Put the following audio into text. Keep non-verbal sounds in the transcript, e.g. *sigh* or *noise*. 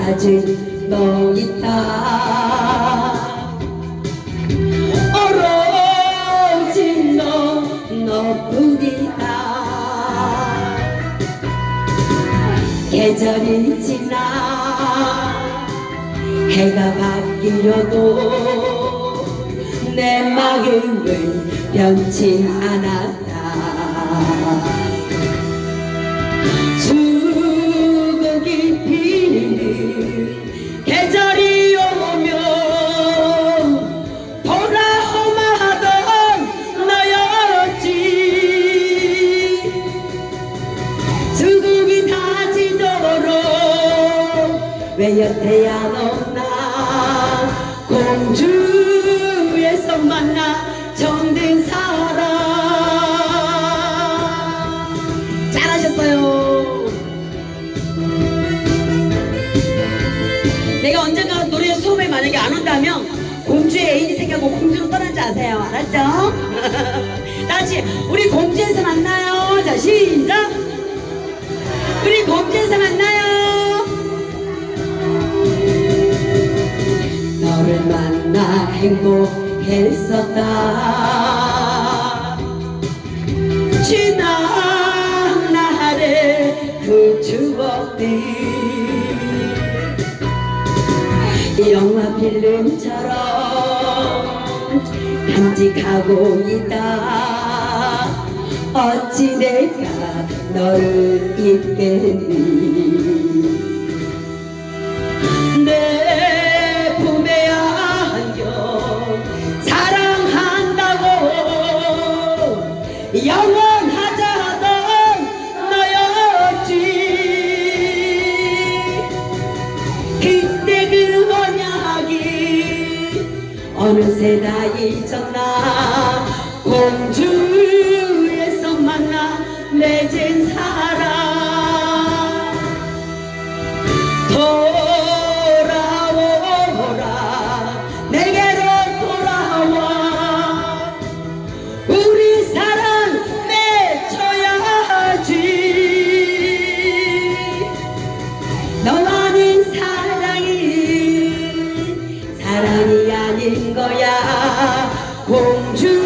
아직 너 있다. 오로지 너 너뿐이다. 계절이 지나 해가 바뀌어도 내 마음은 변치 않았다 왜 여태 안 온나? 공주에서 만나 정든 사람. 잘하셨어요. 내가 언젠가 노래 수업에 만약에 안 온다면 공주의 애인이 생겨고 공주로 떠난지 아세요. 알았죠? *laughs* 행복했었다. 지난 날의 그 추억들. 영화 필름처럼 간직하고 있다. 어찌 내가 너를 잊겠니 그 언약이 어느새 다 잊었나. 공주에서 만나 내제 된 거야. 공주